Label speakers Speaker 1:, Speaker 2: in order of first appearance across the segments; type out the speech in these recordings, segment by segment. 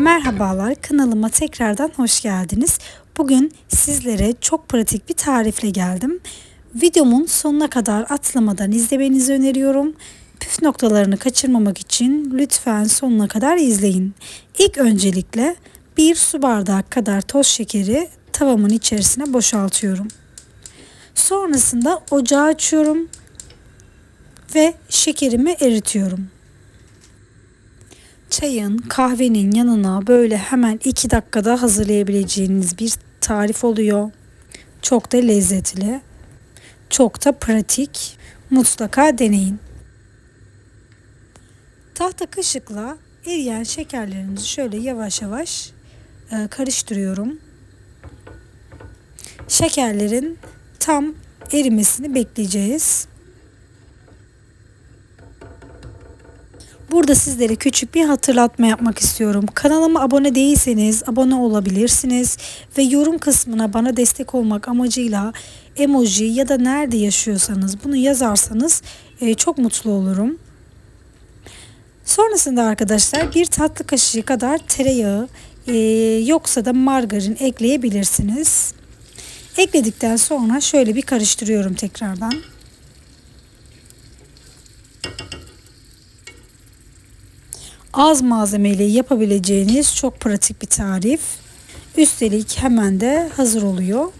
Speaker 1: Merhabalar kanalıma tekrardan hoş geldiniz. Bugün sizlere çok pratik bir tarifle geldim. Videomun sonuna kadar atlamadan izlemenizi öneriyorum. Püf noktalarını kaçırmamak için lütfen sonuna kadar izleyin. İlk öncelikle bir su bardağı kadar toz şekeri tavamın içerisine boşaltıyorum. Sonrasında ocağı açıyorum ve şekerimi eritiyorum çayın, kahvenin yanına böyle hemen 2 dakikada hazırlayabileceğiniz bir tarif oluyor. Çok da lezzetli. Çok da pratik. Mutlaka deneyin. Tahta kaşıkla eriyen şekerlerimizi şöyle yavaş yavaş e, karıştırıyorum. Şekerlerin tam erimesini bekleyeceğiz. Burada sizlere küçük bir hatırlatma yapmak istiyorum. Kanalıma abone değilseniz abone olabilirsiniz ve yorum kısmına bana destek olmak amacıyla emoji ya da nerede yaşıyorsanız bunu yazarsanız e, çok mutlu olurum. Sonrasında arkadaşlar bir tatlı kaşığı kadar tereyağı e, yoksa da margarin ekleyebilirsiniz. Ekledikten sonra şöyle bir karıştırıyorum tekrardan. Az malzemeyle yapabileceğiniz çok pratik bir tarif. Üstelik hemen de hazır oluyor.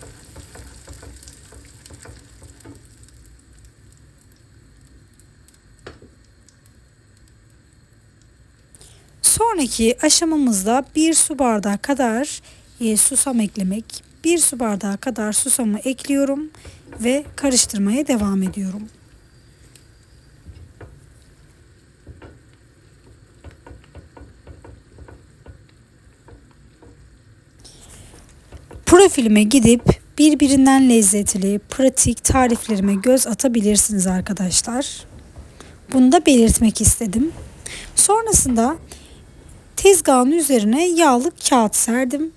Speaker 1: Sonraki aşamamızda bir su bardağı kadar e, susam eklemek. Bir su bardağı kadar susamı ekliyorum ve karıştırmaya devam ediyorum. Profilime gidip birbirinden lezzetli, pratik tariflerime göz atabilirsiniz arkadaşlar. Bunu da belirtmek istedim. Sonrasında tezgahın üzerine yağlı kağıt serdim.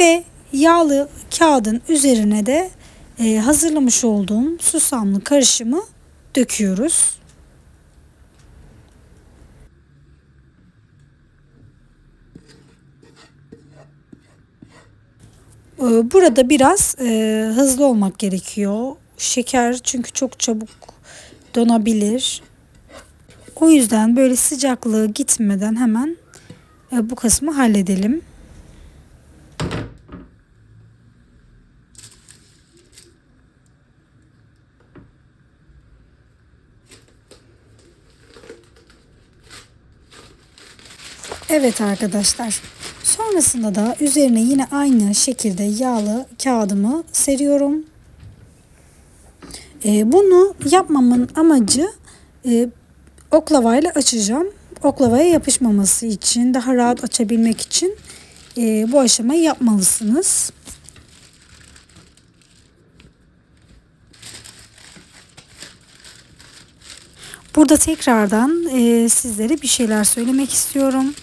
Speaker 1: Ve yağlı kağıdın üzerine de e, hazırlamış olduğum susamlı karışımı döküyoruz. Burada biraz e, hızlı olmak gerekiyor. Şeker çünkü çok çabuk donabilir. O yüzden böyle sıcaklığı gitmeden hemen e, bu kısmı halledelim. Evet arkadaşlar. Sonrasında da üzerine yine aynı şekilde yağlı kağıdımı seriyorum. Ee, bunu yapmamın amacı e, oklavayla açacağım. Oklavaya yapışmaması için, daha rahat açabilmek için e, bu aşamayı yapmalısınız. Burada tekrardan e, sizlere bir şeyler söylemek istiyorum.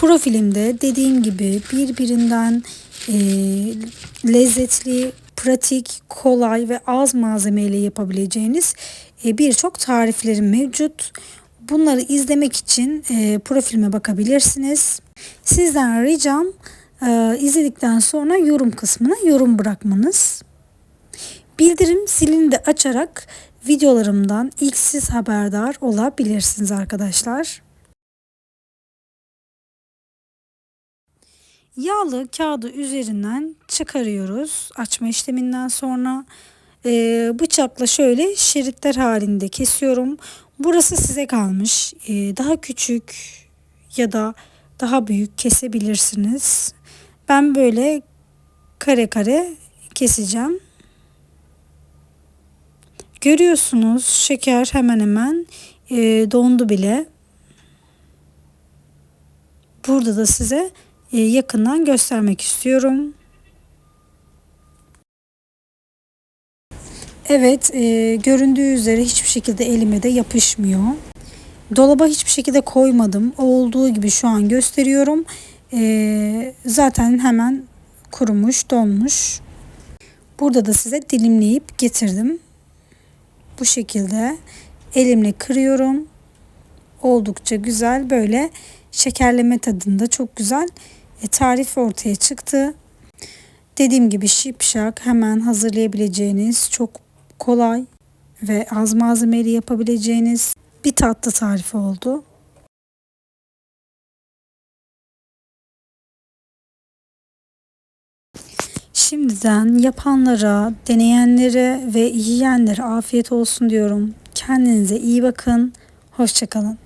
Speaker 1: Profilimde dediğim gibi birbirinden e, lezzetli, pratik, kolay ve az malzemeyle yapabileceğiniz e, birçok tariflerim mevcut. Bunları izlemek için e, profilime bakabilirsiniz. Sizden ricam e, izledikten sonra yorum kısmına yorum bırakmanız. Bildirim zilini de açarak videolarımdan ilk siz haberdar olabilirsiniz arkadaşlar. Yağlı kağıdı üzerinden çıkarıyoruz açma işleminden sonra. E, bıçakla şöyle şeritler halinde kesiyorum. Burası size kalmış. E, daha küçük ya da daha büyük kesebilirsiniz. Ben böyle kare kare keseceğim. Görüyorsunuz şeker hemen hemen e, dondu bile. Burada da size yakından göstermek istiyorum. Evet e, göründüğü üzere hiçbir şekilde elime de yapışmıyor. Dolaba hiçbir şekilde koymadım. olduğu gibi şu an gösteriyorum. E, zaten hemen kurumuş, donmuş. Burada da size dilimleyip getirdim. Bu şekilde elimle kırıyorum. Oldukça güzel böyle şekerleme tadında çok güzel e, tarif ortaya çıktı. Dediğim gibi şipşak hemen hazırlayabileceğiniz çok kolay ve az malzemeli yapabileceğiniz bir tatlı tarifi oldu. Şimdiden yapanlara, deneyenlere ve yiyenlere afiyet olsun diyorum. Kendinize iyi bakın. Hoşçakalın.